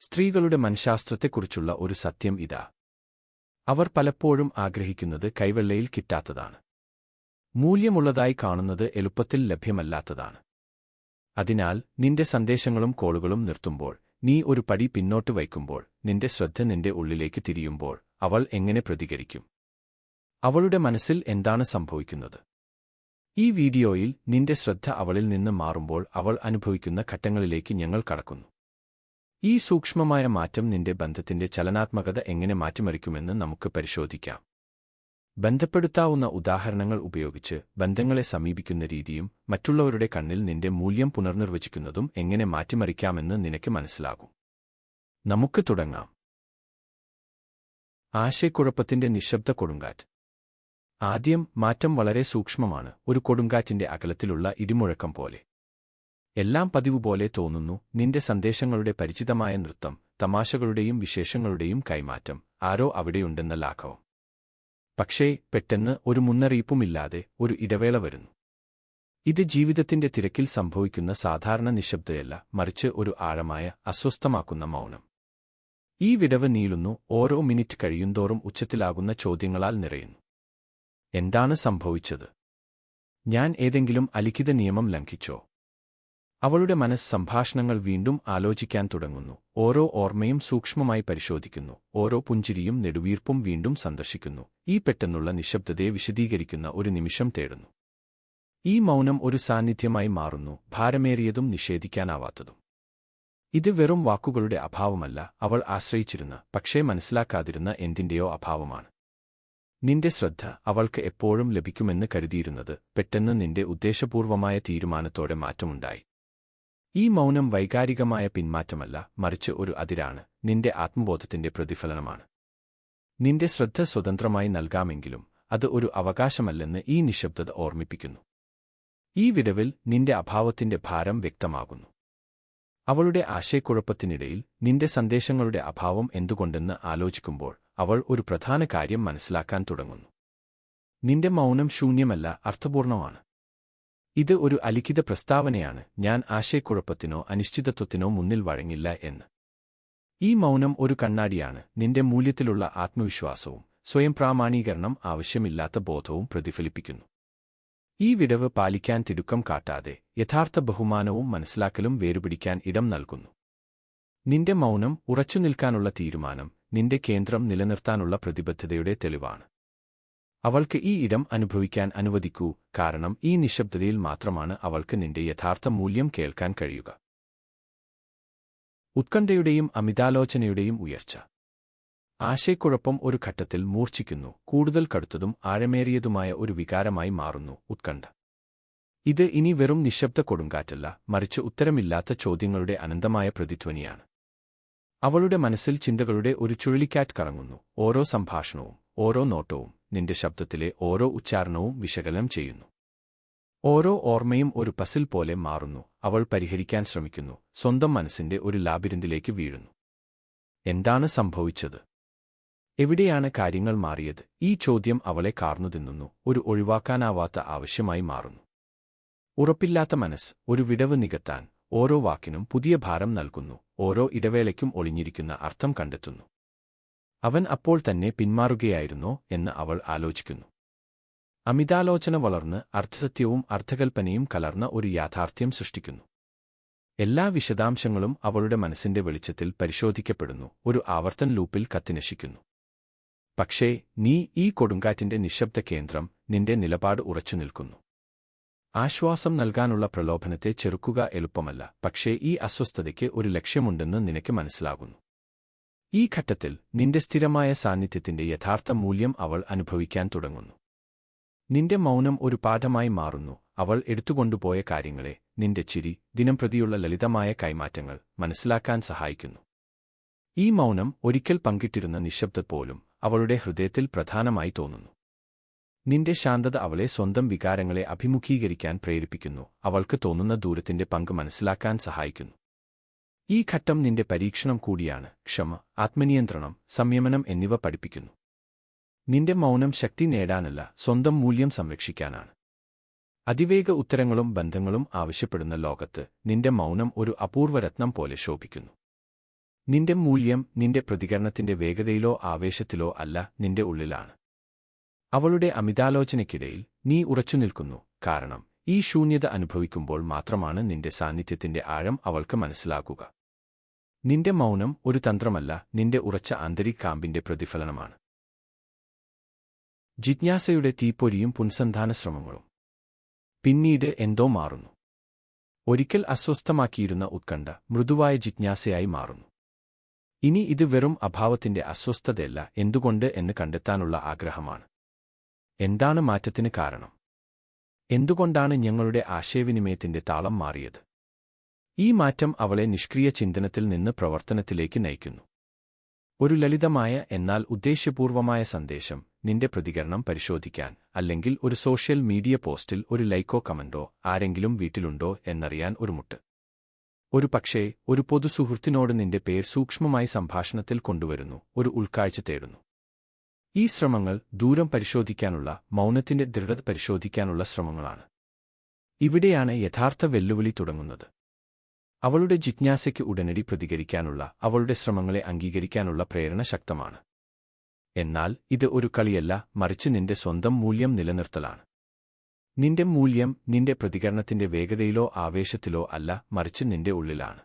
സ്ത്രീകളുടെ മനഃശാസ്ത്രത്തെക്കുറിച്ചുള്ള ഒരു സത്യം ഇതാ. അവർ പലപ്പോഴും ആഗ്രഹിക്കുന്നത് കൈവെള്ളയിൽ കിട്ടാത്തതാണ്. മൂല്യമുള്ളതായി കാണുന്നത് എളുപ്പത്തിൽ ലഭ്യമല്ലാത്തതാണ്. അതിനാൽ നിന്റെ സന്ദേശങ്ങളും കോളുകളും നിർത്തുമ്പോൾ നീ ഒരു പടി പിന്നോട്ട് വയ്ക്കുമ്പോൾ നിന്റെ ശ്രദ്ധ നിന്റെ ഉള്ളിലേക്ക് തിരിയുമ്പോൾ അവൾ എങ്ങനെ പ്രതികരിക്കും? അവളുടെ മനസ്സിൽ എന്താണ് സംഭവിക്കുന്നത്? ഈ വീഡിയോയിൽ നിന്റെ ശ്രദ്ധ അവളിൽ നിന്ന് മാറുമ്പോൾ അവൾ അനുഭവിക്കുന്ന ഘട്ടങ്ങളിലേക്ക് ഞങ്ങൾ കടക്കുന്നു. ഈ സൂക്ഷ്മമായ മാറ്റം നിന്റെ ബന്ധത്തിന്റെ ചലനാത്മകത എങ്ങനെ മാറ്റിമറിക്കുമെന്ന് നമുക്ക് പരിശോധിക്കാം. ബന്ധപ്പെടുത്താവുന്ന ഉദാഹരണങ്ങൾ ഉപയോഗിച്ച് ബന്ധങ്ങളെ സമീപിക്കുന്ന രീതിയും മറ്റുള്ളവരുടെ കണ്ണിൽ നിന്റെ മൂല്യം പുനർനിർവചിക്കുന്നതും എങ്ങനെ മാറ്റിമറിക്കാമെന്ന് നിനക്ക് മനസ്സിലാകും. നമുക്ക് തുടങ്ങാം. ആശയക്കുഴപ്പത്തിന്റെ നിശബ്ദ കൊടുങ്കാറ്റ്. ആദ്യം മാറ്റം വളരെ സൂക്ഷ്മമാണ്. ഒരു കൊടുങ്കാറ്റിന്റെ അകലത്തിലുള്ള ഇടിമുഴക്കം പോലെ. എല്ലാം പതിവ് പോലെ തോന്നുന്നു. നിന്റെ സന്ദേശങ്ങളുടെ പരിചിതമായ നൃത്തം തമാശകളുടെയും വിശേഷങ്ങളുടെയും കൈമാറ്റം. ആരോ അവിടെയുണ്ടെന്ന ലാഘവം. പക്ഷേ പെട്ടെന്ന് ഒരു മുന്നറിയിപ്പുമില്ലാതെ ഒരു ഇടവേള വരുന്നു. ഇത് ജീവിതത്തിന്റെ തിരക്കിൽ സംഭവിക്കുന്ന സാധാരണ നിശബ്ദയല്ല മറിച്ച് ഒരു ആഴമായ അസ്വസ്ഥമാക്കുന്ന മൗനം. ഈ വിടവ് നീളുന്നു ഓരോ മിനിറ്റ് കഴിയുന്തോറും ഉച്ചത്തിലാകുന്ന ചോദ്യങ്ങളാൽ നിറയുന്നു. എന്താണ് സംഭവിച്ചത്? ഞാൻ ഏതെങ്കിലും അലിഖിത നിയമം ലംഘിച്ചോ? അവളുടെ മനസ് സംഭാഷണങ്ങൾ വീണ്ടും ആലോചിക്കാൻ തുടങ്ങുന്നു. ഓരോ ഓർമ്മയും സൂക്ഷ്മമായി പരിശോധിക്കുന്നു. ഓരോ പുഞ്ചിരിയും നെടുവീർപ്പും വീണ്ടും സന്ദർശിക്കുന്നു. ഈ പെട്ടെന്നുള്ള നിശബ്ദതയെ വിശദീകരിക്കുന്ന ഒരു നിമിഷം തേടുന്നു. ഈ മൗനം ഒരു സാന്നിധ്യമായി മാറുന്നു. ഭാരമേറിയതും നിഷേധിക്കാനാവാത്തതും. ഇത് വെറും വാക്കുകളുടെ അഭാവമല്ല. അവൾ ആശ്രയിച്ചിരുന്ന പക്ഷേ മനസ്സിലാക്കാതിരുന്ന എന്തിന്റെയോ അഭാവമാണ്. നിന്റെ ശ്രദ്ധ അവൾക്ക് എപ്പോഴും ലഭിക്കുമെന്ന് കരുതിയിരുന്നത് പെട്ടെന്ന് നിന്റെ ഉദ്ദേശപൂർവമായ തീരുമാനത്തോടെ മാറ്റമുണ്ടായി. ഈ മൗനം വൈകാരികമായ പിന്മാറ്റമല്ല മറിച്ച് ഒരു അതിരാണ്. നിന്റെ ആത്മബോധത്തിന്റെ പ്രതിഫലനമാണ്. നിന്റെ ശ്രദ്ധ സ്വതന്ത്രമായി നൽകാമെങ്കിലും അത് ഒരു അവകാശമല്ലെന്ന് ഈ നിശബ്ദത ഓർമ്മിപ്പിക്കുന്നു. ഈ വിടവിൽ നിന്റെ അഭാവത്തിന്റെ ഭാരം വ്യക്തമാകുന്നു. അവളുടെ ആശയക്കുഴപ്പത്തിനിടയിൽ നിന്റെ സന്ദേശങ്ങളുടെ അഭാവം എന്തുകൊണ്ടെന്ന് ആലോചിക്കുമ്പോൾ അവൾ ഒരു പ്രധാന കാര്യം മനസ്സിലാക്കാൻ തുടങ്ങുന്നു. നിന്റെ മൗനം ശൂന്യമല്ല അർത്ഥപൂർണമാണ്. ഇത് ഒരു അലിഖിത പ്രസ്താവനയാണ്. ഞാൻ ആശയക്കുഴപ്പത്തിനോ അനിശ്ചിതത്വത്തിനോ മുന്നിൽ വഴങ്ങില്ല എന്ന്. ഈ മൗനം ഒരു കണ്ണാടിയാണ്. നിന്റെ മൂല്യത്തിലുള്ള ആത്മവിശ്വാസവും സ്വയം പ്രാമാണീകരണം ആവശ്യമില്ലാത്ത ബോധവും പ്രതിഫലിപ്പിക്കുന്നു. ഈ വിടവ് പാലിക്കാൻ തിടുക്കം കാട്ടാതെ യഥാർത്ഥ ബഹുമാനവും മനസ്സിലാക്കലും വേരുപിടിക്കാൻ ഇടം നൽകുന്നു. നിന്റെ മൗനം ഉറച്ചുനിൽക്കാനുള്ള തീരുമാനം നിന്റെ കേന്ദ്രം നിലനിർത്താനുള്ള പ്രതിബദ്ധതയുടെ തെളിവാണ്. അവൾക്ക് ഈ ഇടം അനുഭവിക്കാൻ അനുവദിക്കൂ കാരണം ഈ നിശബ്ദതയിൽ മാത്രമാണ് അവൾക്ക് നിന്റെ യഥാർത്ഥ മൂല്യം കേൾക്കാൻ കഴിയുക. ഉത്കണ്ഠയുടെയും അമിതാലോചനയുടെയും ഉയർച്ച. ആശയക്കുഴപ്പം ഒരു ഘട്ടത്തിൽ മൂർച്ഛിക്കുന്നു കൂടുതൽ കടുത്തതും ആഴമേറിയതുമായ ഒരു വികാരമായി മാറുന്നു ഉത്കണ്ഠ. ഇത് ഇനി വെറും നിശബ്ദ കൊടുങ്കാറ്റല്ല മറിച്ച് ഉത്തരമില്ലാത്ത ചോദ്യങ്ങളുടെ അനന്തമായ പ്രതിധ്വനിയാണ്. അവളുടെ മനസ്സിൽ ചിന്തകളുടെ ഒരു ചുഴലിക്കാറ്റ് കറങ്ങുന്നു ഓരോ സംഭാഷണവും ഓരോ നോട്ടവും. നിന്റെ ശബ്ദത്തിലെ ഓരോ ഉച്ചാരണവും വിശകലനം ചെയ്യുന്നു. ഓരോ ഓർമ്മയും ഒരു പസിൽ പോലെ മാറുന്നു. അവൾ പരിഹരിക്കാൻ ശ്രമിക്കുന്നു. സ്വന്തം മനസ്സിന്റെ ഒരു ലാബിരിന്തിലേക്ക് വീഴുന്നു. എന്താണ് സംഭവിച്ചത്? എവിടെയാണ് കാര്യങ്ങൾ മാറിയത്? ഈ ചോദ്യം അവളെ കാർന്നു തിന്നുന്നു. ഒരു ഒഴിവാക്കാനാവാത്ത ആവശ്യമായി മാറുന്നു. ഉറപ്പില്ലാത്ത മനസ്സ് ഒരു വിടവ് നികത്താൻ ഓരോ വാക്കിനും പുതിയ ഭാരം നൽകുന്നു. ഓരോ ഇടവേളയ്ക്കും ഒളിഞ്ഞിരിക്കുന്ന അർത്ഥം കണ്ടെത്തുന്നു. അവൻ അപ്പോൾ തന്നെ പിന്മാറുകയായിരുന്നോ എന്ന് അവൾ ആലോചിക്കുന്നു. അമിതാലോചന വളർന്ന് അർത്ഥസത്യവും അർത്ഥകൽപ്പനയും കലർന്ന ഒരു യാഥാർത്ഥ്യം സൃഷ്ടിക്കുന്നു. എല്ലാ വിശദാംശങ്ങളും അവളുടെ മനസ്സിന്റെ വെളിച്ചത്തിൽ പരിശോധിക്കപ്പെടുന്നു ഒരു ആവർത്തൻ ലൂപ്പിൽ കത്തിനശിക്കുന്നു പക്ഷേ നീ ഈ കൊടുങ്കാറ്റിന്റെ നിശബ്ദ കേന്ദ്രം നിന്റെ നിലപാട് ഉറച്ചു നിൽക്കുന്നു. ആശ്വാസം നൽകാനുള്ള പ്രലോഭനത്തെ ചെറുക്കുക എളുപ്പമല്ല പക്ഷേ ഈ അസ്വസ്ഥതയ്ക്ക് ഒരു ലക്ഷ്യമുണ്ടെന്ന് നിനക്ക് മനസ്സിലാകുന്നു. ഈ ഘട്ടത്തിൽ നിന്റെ സ്ഥിരമായ സാന്നിധ്യത്തിന്റെ യഥാർത്ഥ മൂല്യം അവൾ അനുഭവിക്കാൻ തുടങ്ങുന്നു. നിന്റെ മൗനം ഒരു പാഠമായി മാറുന്നു. അവൾ എടുത്തുകൊണ്ടുപോയ കാര്യങ്ങളെ നിന്റെ ചിരി ദിനംപ്രതിയുള്ള ലളിതമായ കൈമാറ്റങ്ങൾ മനസ്സിലാക്കാൻ സഹായിക്കുന്നു. ഈ മൗനം ഒരിക്കൽ പങ്കിട്ടിരുന്ന നിശബ്ദ പോലും അവളുടെ ഹൃദയത്തിൽ പ്രധാനമായി തോന്നുന്നു. നിന്റെ ശാന്തത അവളെ സ്വന്തം വികാരങ്ങളെ അഭിമുഖീകരിക്കാൻ പ്രേരിപ്പിക്കുന്നു. അവൾക്ക് തോന്നുന്ന ദൂരത്തിന്റെ പങ്ക് മനസ്സിലാക്കാൻ സഹായിക്കുന്നു. ഈ ഘട്ടം നിന്റെ പരീക്ഷണം കൂടിയാണ്. ക്ഷമ ആത്മനിയന്ത്രണം സംയമനം എന്നിവ പഠിപ്പിക്കുന്നു. നിന്റെ മൗനം ശക്തി നേടാനല്ല സ്വന്തം മൂല്യം സംരക്ഷിക്കാനാണ്. അതിവേഗ ഉത്തരങ്ങളും ബന്ധങ്ങളും ആവശ്യപ്പെടുന്ന ലോകത്ത് നിന്റെ മൗനം ഒരു അപൂർവരത്നം പോലെ ശോഭിക്കുന്നു. നിന്റെ മൂല്യം നിന്റെ പ്രതികരണത്തിന്റെ വേഗതയിലോ ആവേശത്തിലോ അല്ല നിന്റെ ഉള്ളിലാണ്. അവളുടെ അമിതാലോചനയ്ക്കിടയിൽ നീ ഉറച്ചുനിൽക്കുന്നു കാരണം ഈ ശൂന്യത അനുഭവിക്കുമ്പോൾ മാത്രമാണ് നിന്റെ സാന്നിധ്യത്തിന്റെ ആഴം അവൾക്ക് മനസ്സിലാകുക നിന്റെ മൗനം ഒരു തന്ത്രമല്ല നിന്റെ ഉറച്ച ആന്തരിക കാമ്പിന്റെ പ്രതിഫലനമാണ്. ജിജ്ഞാസയുടെ തീപ്പൊരിയും പുൻസന്ധാന ശ്രമങ്ങളും. പിന്നീട് എന്തോ മാറുന്നു. ഒരിക്കൽ അസ്വസ്ഥമാക്കിയിരുന്ന ഉത്കണ്ഠ മൃദുവായ ജിജ്ഞാസയായി മാറുന്നു. ഇനി ഇത് വെറും അഭാവത്തിന്റെ അസ്വസ്ഥതയല്ല എന്തുകൊണ്ട് എന്ന് കണ്ടെത്താനുള്ള ആഗ്രഹമാണ്. എന്താണ് മാറ്റത്തിന് കാരണം? എന്തുകൊണ്ടാണ് ഞങ്ങളുടെ ആശയവിനിമയത്തിന്റെ താളം മാറിയത്? ഈ മാറ്റം അവളെ നിഷ്ക്രിയ ചിന്തനത്തിൽ നിന്ന് പ്രവർത്തനത്തിലേക്ക് നയിക്കുന്നു. ഒരു ലളിതമായ എന്നാൽ ഉദ്ദേശ്യപൂർവമായ സന്ദേശം നിന്റെ പ്രതികരണം പരിശോധിക്കാൻ അല്ലെങ്കിൽ ഒരു സോഷ്യൽ മീഡിയ പോസ്റ്റിൽ ഒരു ലൈക്കോ കമന്റോ ആരെങ്കിലും വീട്ടിലുണ്ടോ എന്നറിയാൻ ഒരു മുട്ട്. ഒരു പക്ഷേ ഒരു പൊതു സുഹൃത്തിനോട് നിന്റെ പേർ സൂക്ഷ്മമായി സംഭാഷണത്തിൽ കൊണ്ടുവരുന്നു ഒരു ഉൾക്കാഴ്ച തേടുന്നു. ഈ ശ്രമങ്ങൾ ദൂരം പരിശോധിക്കാനുള്ള മൗനത്തിന്റെ ദൃഢത പരിശോധിക്കാനുള്ള ശ്രമങ്ങളാണ്. ഇവിടെയാണ് യഥാർത്ഥ വെല്ലുവിളി തുടങ്ങുന്നത്. അവളുടെ ജിജ്ഞാസയ്ക്ക് ഉടനടി പ്രതികരിക്കാനുള്ള അവളുടെ ശ്രമങ്ങളെ അംഗീകരിക്കാനുള്ള പ്രേരണ ശക്തമാണ്. എന്നാൽ ഇത് ഒരു കളിയല്ല മറിച്ച് നിന്റെ സ്വന്തം മൂല്യം നിലനിർത്തലാണ്. നിന്റെ മൂല്യം നിന്റെ പ്രതികരണത്തിന്റെ വേഗതയിലോ ആവേശത്തിലോ അല്ല മറിച്ച് നിന്റെ ഉള്ളിലാണ്.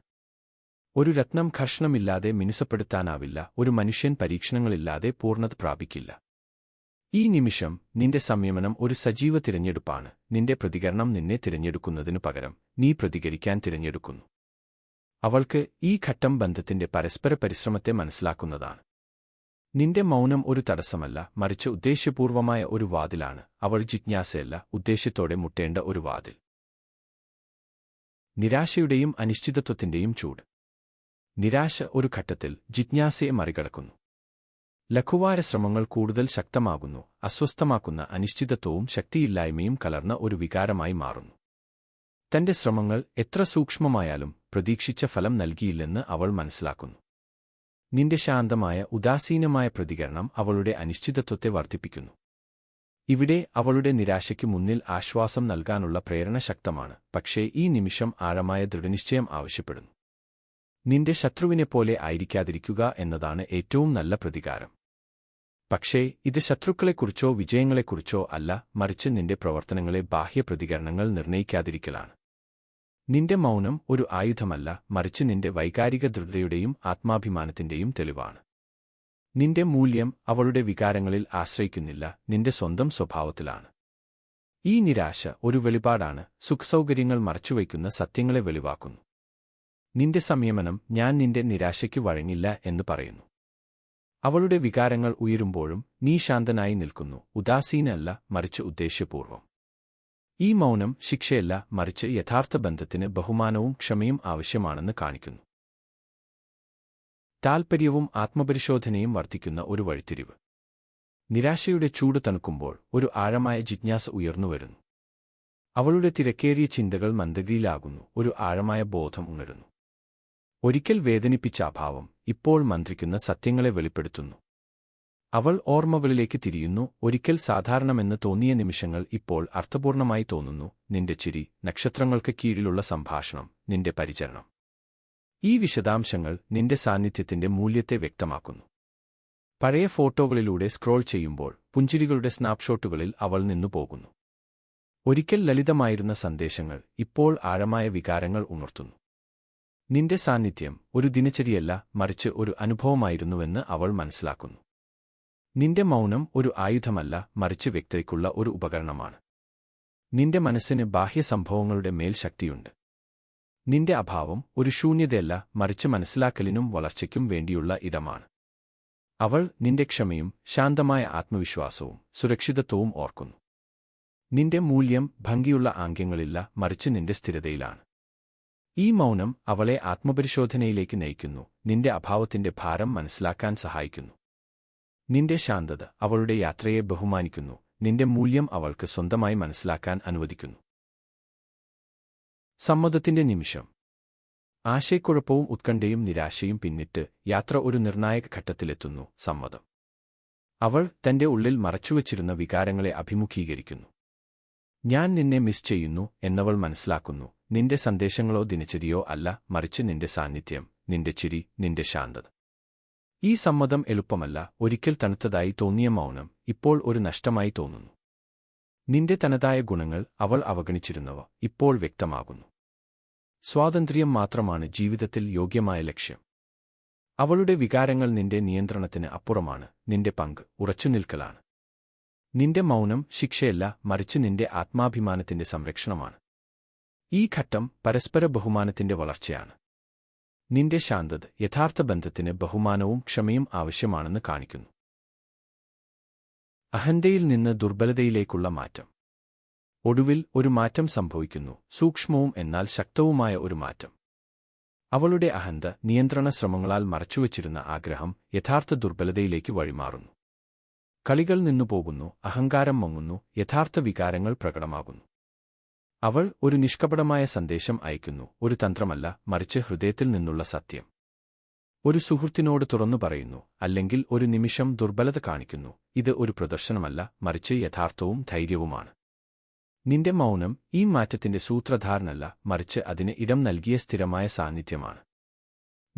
ഒരു രത്നം ഘർഷണമില്ലാതെ മിനുസപ്പെടുത്താനാവില്ല ഒരു മനുഷ്യൻ പരീക്ഷണങ്ങളില്ലാതെ പൂർണത പ്രാപിക്കില്ല. ഈ നിമിഷം നിന്റെ സംയമനം ഒരു സജീവ തിരഞ്ഞെടുപ്പാണ് നിന്റെ പ്രതികരണം നിന്നെ തിരഞ്ഞെടുക്കുന്നതിനു പകരം നീ പ്രതികരിക്കാൻ തിരഞ്ഞെടുക്കുന്നു. അവൾക്ക് ഈ ഘട്ടം ബന്ധത്തിന്റെ പരസ്പര പരിശ്രമത്തെ മനസ്സിലാക്കുന്നതാണ്. നിന്റെ മൗനം ഒരു തടസ്സമല്ല മറിച്ച് ഉദ്ദേശ്യപൂർവമായ ഒരു വാതിലാണ്. അവൾ ജിജ്ഞാസയല്ല ഉദ്ദേശ്യത്തോടെ മുട്ടേണ്ട ഒരു വാതിൽ. നിരാശയുടെയും അനിശ്ചിതത്വത്തിന്റെയും ചൂട്. നിരാശ ഒരു ഘട്ടത്തിൽ ജിജ്ഞാസയെ മറികടക്കുന്നു. ലഘുവാര ശ്രമങ്ങൾ കൂടുതൽ ശക്തമാകുന്നു അസ്വസ്ഥമാക്കുന്ന അനിശ്ചിതത്വവും ശക്തിയില്ലായ്മയും കലർന്ന ഒരു വികാരമായി മാറുന്നു. തന്റെ ശ്രമങ്ങൾ എത്ര സൂക്ഷ്മമായാലും പ്രതീക്ഷിച്ച ഫലം നൽകിയില്ലെന്ന് അവൾ മനസ്സിലാക്കുന്നു. നിന്റെ ശാന്തമായ ഉദാസീനമായ പ്രതികരണം അവളുടെ അനിശ്ചിതത്വത്തെ വർദ്ധിപ്പിക്കുന്നു. ഇവിടെ അവളുടെ നിരാശയ്ക്ക് മുന്നിൽ ആശ്വാസം നൽകാനുള്ള പ്രേരണ ശക്തമാണ് പക്ഷേ ഈ നിമിഷം ആഴമായ ദൃഢനിശ്ചയം ആവശ്യപ്പെടുന്നു. നിന്റെ ശത്രുവിനെപ്പോലെ ആയിരിക്കാതിരിക്കുക എന്നതാണ് ഏറ്റവും നല്ല പ്രതികാരം. പക്ഷേ ഇത് ശത്രുക്കളെക്കുറിച്ചോ വിജയങ്ങളെക്കുറിച്ചോ അല്ല മറിച്ച് നിന്റെ പ്രവർത്തനങ്ങളെ ബാഹ്യപ്രതികരണങ്ങൾ നിർണയിക്കാതിരിക്കലാണ്. നിന്റെ മൗനം ഒരു ആയുധമല്ല മറിച്ച് നിന്റെ വൈകാരിക ദൃഢതയുടെയും ആത്മാഭിമാനത്തിന്റെയും തെളിവാണ്. നിന്റെ മൂല്യം അവളുടെ വികാരങ്ങളിൽ ആശ്രയിക്കുന്നില്ല നിന്റെ സ്വന്തം സ്വഭാവത്തിലാണ്. ഈ നിരാശ ഒരു വെളിപാടാണ് സുഖസൗകര്യങ്ങൾ മറച്ചുവയ്ക്കുന്ന സത്യങ്ങളെ വെളിവാക്കുന്നു. നിന്റെ സംയമനം ഞാൻ നിന്റെ നിരാശയ്ക്ക് വഴങ്ങില്ല എന്ന് പറയുന്നു. അവളുടെ വികാരങ്ങൾ ഉയരുമ്പോഴും നീ ശാന്തനായി നിൽക്കുന്നു ഉദാസീനല്ല മറിച്ച് ഉദ്ദേശ്യപൂർവം. ഈ മൗനം ശിക്ഷയല്ല മറിച്ച് യഥാർത്ഥ ബന്ധത്തിന് ബഹുമാനവും ക്ഷമയും ആവശ്യമാണെന്ന് കാണിക്കുന്നു. താൽപ്പര്യവും ആത്മപരിശോധനയും വർദ്ധിക്കുന്ന ഒരു വഴിത്തിരിവ്. നിരാശയുടെ ചൂട് തണുക്കുമ്പോൾ ഒരു ആഴമായ ജിജ്ഞാസ ഉയർന്നുവരുന്നു അവളുടെ തിരക്കേറിയ ചിന്തകൾ മന്ദഗതിയിലാകുന്നു ഒരു ആഴമായ ബോധം ഉണരുന്നു. ഒരിക്കൽ വേദനിപ്പിച്ച അഭാവം ഇപ്പോൾ മന്ത്രിക്കുന്ന സത്യങ്ങളെ വെളിപ്പെടുത്തുന്നു. അവൾ ഓർമ്മകളിലേക്ക് തിരിയുന്നു. ഒരിക്കൽ സാധാരണമെന്ന് തോന്നിയ നിമിഷങ്ങൾ ഇപ്പോൾ അർത്ഥപൂർണമായി തോന്നുന്നു. നിന്റെ ചിരി നക്ഷത്രങ്ങൾക്ക് കീഴിലുള്ള സംഭാഷണം നിന്റെ പരിചരണം. ഈ വിശദാംശങ്ങൾ നിന്റെ സാന്നിധ്യത്തിന്റെ മൂല്യത്തെ വ്യക്തമാക്കുന്നു. പഴയ ഫോട്ടോകളിലൂടെ സ്ക്രോൾ ചെയ്യുമ്പോൾ പുഞ്ചിരികളുടെ സ്നാപ്ഷോട്ടുകളിൽ അവൾ നിന്നു പോകുന്നു. ഒരിക്കൽ ലളിതമായിരുന്ന സന്ദേശങ്ങൾ ഇപ്പോൾ ആഴമായ വികാരങ്ങൾ ഉണർത്തുന്നു. നിന്റെ സാന്നിധ്യം ഒരു ദിനചര്യയല്ല മറിച്ച് ഒരു അനുഭവമായിരുന്നുവെന്ന് അവൾ മനസ്സിലാക്കുന്നു. നിന്റെ മൗനം ഒരു ആയുധമല്ല മറിച്ച് വ്യക്തിക്കുള്ള ഒരു ഉപകരണമാണ്. നിന്റെ മനസ്സിന് ബാഹ്യസംഭവങ്ങളുടെ മേൽ ശക്തിയുണ്ട്. നിന്റെ അഭാവം ഒരു ശൂന്യതയല്ല മറിച്ച് മനസ്സിലാക്കലിനും വളർച്ചയ്ക്കും വേണ്ടിയുള്ള ഇടമാണ്. അവൾ നിന്റെ ക്ഷമയും ശാന്തമായ ആത്മവിശ്വാസവും സുരക്ഷിതത്വവും ഓർക്കുന്നു. നിന്റെ മൂല്യം ഭംഗിയുള്ള ആംഗ്യങ്ങളില്ല മറിച്ച് നിന്റെ സ്ഥിരതയിലാണ്. ഈ മൗനം അവളെ ആത്മപരിശോധനയിലേക്ക് നയിക്കുന്നു നിന്റെ അഭാവത്തിന്റെ ഭാരം മനസ്സിലാക്കാൻ സഹായിക്കുന്നു. നിന്റെ ശാന്തത അവളുടെ യാത്രയെ ബഹുമാനിക്കുന്നു. നിന്റെ മൂല്യം അവൾക്ക് സ്വന്തമായി മനസ്സിലാക്കാൻ അനുവദിക്കുന്നു. സമ്മതത്തിന്റെ നിമിഷം. ആശയക്കുഴപ്പവും ഉത്കണ്ഠയും നിരാശയും പിന്നിട്ട് യാത്ര ഒരു നിർണായക ഘട്ടത്തിലെത്തുന്നു. സമ്മതം. അവൾ തന്റെ ഉള്ളിൽ മറച്ചുവച്ചിരുന്ന വികാരങ്ങളെ അഭിമുഖീകരിക്കുന്നു. ഞാൻ നിന്നെ മിസ് ചെയ്യുന്നു എന്നവൾ മനസ്സിലാക്കുന്നു. നിന്റെ സന്ദേശങ്ങളോ ദിനചര്യയോ അല്ല മറിച്ച് നിന്റെ സാന്നിധ്യം നിന്റെ ചിരി നിന്റെ ശാന്തത. ഈ സമ്മതം എളുപ്പമല്ല ഒരിക്കൽ തണുത്തതായി തോന്നിയ മൗനം ഇപ്പോൾ ഒരു നഷ്ടമായി തോന്നുന്നു. നിന്റെ തനതായ ഗുണങ്ങൾ അവൾ അവഗണിച്ചിരുന്നവ ഇപ്പോൾ വ്യക്തമാകുന്നു. സ്വാതന്ത്ര്യം മാത്രമാണ് ജീവിതത്തിൽ യോഗ്യമായ ലക്ഷ്യം. അവളുടെ വികാരങ്ങൾ നിന്റെ നിയന്ത്രണത്തിന് അപ്പുറമാണ് നിന്റെ പങ്ക് ഉറച്ചുനിൽക്കലാണ്. നിന്റെ മൗനം ശിക്ഷയല്ല മറിച്ച് നിന്റെ ആത്മാഭിമാനത്തിന്റെ സംരക്ഷണമാണ്. ഈ ഘട്ടം പരസ്പര ബഹുമാനത്തിന്റെ വളർച്ചയാണ്. നിന്റെ ശാന്തത യഥാർത്ഥ ബന്ധത്തിന് ബഹുമാനവും ക്ഷമയും ആവശ്യമാണെന്ന് കാണിക്കുന്നു. അഹന്തയിൽ നിന്ന് ദുർബലതയിലേക്കുള്ള മാറ്റം. ഒടുവിൽ ഒരു മാറ്റം സംഭവിക്കുന്നു സൂക്ഷ്മവും എന്നാൽ ശക്തവുമായ ഒരു മാറ്റം. അവളുടെ അഹന്ത നിയന്ത്രണ ശ്രമങ്ങളാൽ മറച്ചുവച്ചിരുന്ന ആഗ്രഹം യഥാർത്ഥ ദുർബലതയിലേക്ക് വഴിമാറുന്നു. കളികൾ നിന്നുപോകുന്നു അഹങ്കാരം മങ്ങുന്നു യഥാർത്ഥ വികാരങ്ങൾ പ്രകടമാകുന്നു. അവൾ ഒരു നിഷ്കപടമായ സന്ദേശം അയക്കുന്നു. ഒരു തന്ത്രമല്ല മറിച്ച് ഹൃദയത്തിൽ നിന്നുള്ള സത്യം. ഒരു സുഹൃത്തിനോട് തുറന്നു പറയുന്നു അല്ലെങ്കിൽ ഒരു നിമിഷം ദുർബലത കാണിക്കുന്നു. ഇത് ഒരു പ്രദർശനമല്ല മറിച്ച് യഥാർത്ഥവും ധൈര്യവുമാണ്. നിന്റെ മൗനം ഈ മാറ്റത്തിന്റെ സൂത്രധാരനല്ല മറിച്ച് അതിന് ഇടം നൽകിയ സ്ഥിരമായ സാന്നിധ്യമാണ്.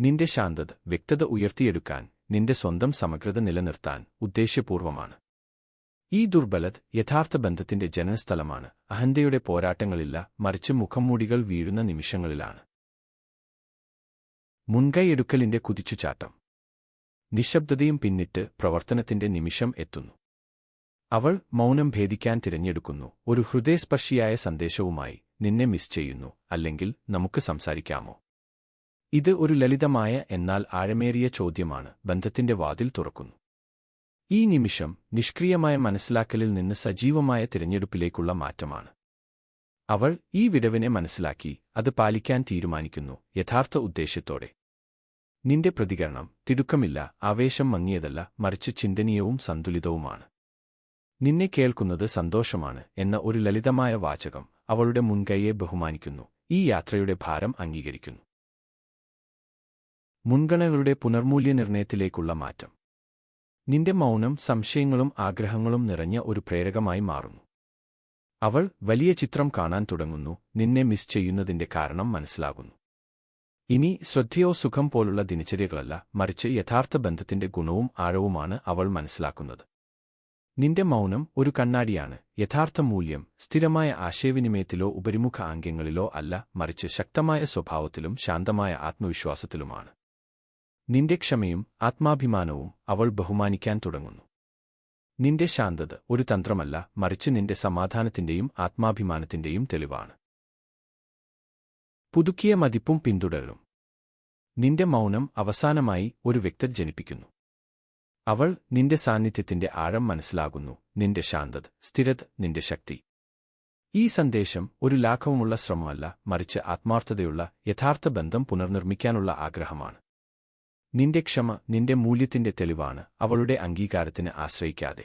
നിന്റെ ശാന്തത വ്യക്തത ഉയർത്തിയെടുക്കാൻ നിന്റെ സ്വന്തം സമഗ്രത നിലനിർത്താൻ ഉദ്ദേശ്യപൂർവമാണ്. ഈ ദുർബലത് യഥാർത്ഥ ബന്ധത്തിന്റെ ജനനസ്ഥലമാണ്. അഹന്തയുടെ പോരാട്ടങ്ങളില്ല മറിച്ച് മുഖംമൂടികൾ വീഴുന്ന നിമിഷങ്ങളിലാണ്. മുൻകൈയെടുക്കലിന്റെ കുതിച്ചുചാട്ടം. നിശബ്ദതയും പിന്നിട്ട് പ്രവർത്തനത്തിന്റെ നിമിഷം എത്തുന്നു. അവൾ മൗനം ഭേദിക്കാൻ തിരഞ്ഞെടുക്കുന്നു. ഒരു ഹൃദയസ്പർശിയായ സന്ദേശവുമായി നിന്നെ മിസ് ചെയ്യുന്നു അല്ലെങ്കിൽ നമുക്ക് സംസാരിക്കാമോ? ഇത് ഒരു ലളിതമായ എന്നാൽ ആഴമേറിയ ചോദ്യമാണ്. ബന്ധത്തിന്റെ വാതിൽ തുറക്കുന്നു. ഈ നിമിഷം നിഷ്ക്രിയമായ മനസ്സിലാക്കലിൽ നിന്ന് സജീവമായ തിരഞ്ഞെടുപ്പിലേക്കുള്ള മാറ്റമാണ്. അവൾ ഈ വിടവിനെ മനസ്സിലാക്കി അത് പാലിക്കാൻ തീരുമാനിക്കുന്നു യഥാർത്ഥ ഉദ്ദേശ്യത്തോടെ. നിന്റെ പ്രതികരണം തിടുക്കമില്ല ആവേശം മങ്ങിയതല്ല മറിച്ച് ചിന്തനീയവും സന്തുലിതവുമാണ്. നിന്നെ കേൾക്കുന്നത് സന്തോഷമാണ് എന്ന ഒരു ലളിതമായ വാചകം അവളുടെ മുൻകൈയെ ബഹുമാനിക്കുന്നു ഈ യാത്രയുടെ ഭാരം അംഗീകരിക്കുന്നു. മുൻഗണകളുടെ പുനർമൂല്യനിർണയത്തിലേക്കുള്ള മാറ്റം. നിന്റെ മൗനം സംശയങ്ങളും ആഗ്രഹങ്ങളും നിറഞ്ഞ ഒരു പ്രേരകമായി മാറുന്നു. അവൾ വലിയ ചിത്രം കാണാൻ തുടങ്ങുന്നു നിന്നെ മിസ് ചെയ്യുന്നതിന്റെ കാരണം മനസ്സിലാകുന്നു. ഇനി ശ്രദ്ധയോ സുഖം പോലുള്ള ദിനചര്യകളല്ല മറിച്ച് യഥാർത്ഥ ബന്ധത്തിന്റെ ഗുണവും ആഴവുമാണ് അവൾ മനസ്സിലാക്കുന്നത്. നിന്റെ മൗനം ഒരു കണ്ണാടിയാണ് യഥാർത്ഥ മൂല്യം സ്ഥിരമായ ആശയവിനിമയത്തിലോ ഉപരിമുഖ ആംഗ്യങ്ങളിലോ അല്ല മറിച്ച് ശക്തമായ സ്വഭാവത്തിലും ശാന്തമായ ആത്മവിശ്വാസത്തിലുമാണ്. നിന്റെ ക്ഷമയും ആത്മാഭിമാനവും അവൾ ബഹുമാനിക്കാൻ തുടങ്ങുന്നു. നിന്റെ ശാന്തത ഒരു തന്ത്രമല്ല മറിച്ച് നിന്റെ സമാധാനത്തിന്റെയും ആത്മാഭിമാനത്തിന്റെയും തെളിവാണ്. പുതുക്കിയ മതിപ്പും പിന്തുടരും. നിന്റെ മൗനം അവസാനമായി ഒരു വ്യക്തത ജനിപ്പിക്കുന്നു. അവൾ നിന്റെ സാന്നിധ്യത്തിന്റെ ആഴം മനസ്സിലാകുന്നു നിന്റെ ശാന്തത സ്ഥിരത നിന്റെ ശക്തി. ഈ സന്ദേശം ഒരു ലാഘവമുള്ള ശ്രമമല്ല മറിച്ച് ആത്മാർത്ഥതയുള്ള യഥാർത്ഥ ബന്ധം പുനർനിർമ്മിക്കാനുള്ള ആഗ്രഹമാണ്. നിന്റെ ക്ഷമ നിന്റെ മൂല്യത്തിന്റെ തെളിവാണ്. അവളുടെ അംഗീകാരത്തിന് ആശ്രയിക്കാതെ.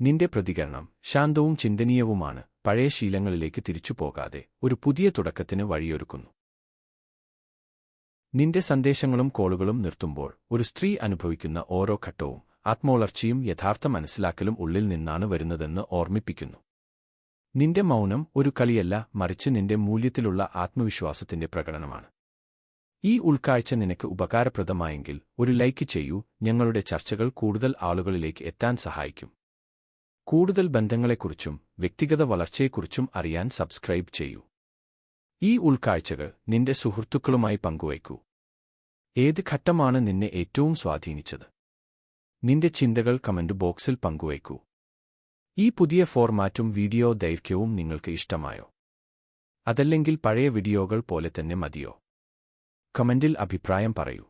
നിന്റെ പ്രതികരണം ശാന്തവും ചിന്തനീയവുമാണ്. പഴയ ശീലങ്ങളിലേക്ക് തിരിച്ചു പോകാതെ ഒരു പുതിയ തുടക്കത്തിന് വഴിയൊരുക്കുന്നു. നിന്റെ സന്ദേശങ്ങളും കോളുകളും നിർത്തുമ്പോൾ ഒരു സ്ത്രീ അനുഭവിക്കുന്ന ഓരോ ഘട്ടവും ആത്മവളർച്ചയും യഥാർത്ഥ മനസ്സിലാക്കലും ഉള്ളിൽ നിന്നാണ് വരുന്നതെന്ന് ഓർമ്മിപ്പിക്കുന്നു. നിന്റെ മൗനം ഒരു കളിയല്ല മറിച്ച് നിന്റെ മൂല്യത്തിലുള്ള ആത്മവിശ്വാസത്തിന്റെ പ്രകടനമാണ്. ഈ ഉൾക്കാഴ്ച നിനക്ക് ഉപകാരപ്രദമായെങ്കിൽ ഒരു ലൈക്ക് ചെയ്യൂ ഞങ്ങളുടെ ചർച്ചകൾ കൂടുതൽ ആളുകളിലേക്ക് എത്താൻ സഹായിക്കും. കൂടുതൽ ബന്ധങ്ങളെക്കുറിച്ചും വ്യക്തിഗത വളർച്ചയെക്കുറിച്ചും അറിയാൻ സബ്സ്ക്രൈബ് ചെയ്യൂ. ഈ ഉൾക്കാഴ്ചകൾ നിന്റെ സുഹൃത്തുക്കളുമായി പങ്കുവയ്ക്കൂ. ഏത് ഘട്ടമാണ് നിന്നെ ഏറ്റവും സ്വാധീനിച്ചത്? നിന്റെ ചിന്തകൾ കമന്റ് ബോക്സിൽ പങ്കുവയ്ക്കൂ. ഈ പുതിയ ഫോർമാറ്റും വീഡിയോ ദൈർഘ്യവും നിങ്ങൾക്ക് ഇഷ്ടമായോ? അതല്ലെങ്കിൽ പഴയ വീഡിയോകൾ പോലെ തന്നെ മതിയോ? കമന്റിൽ അഭിപ്രായം പറയൂ.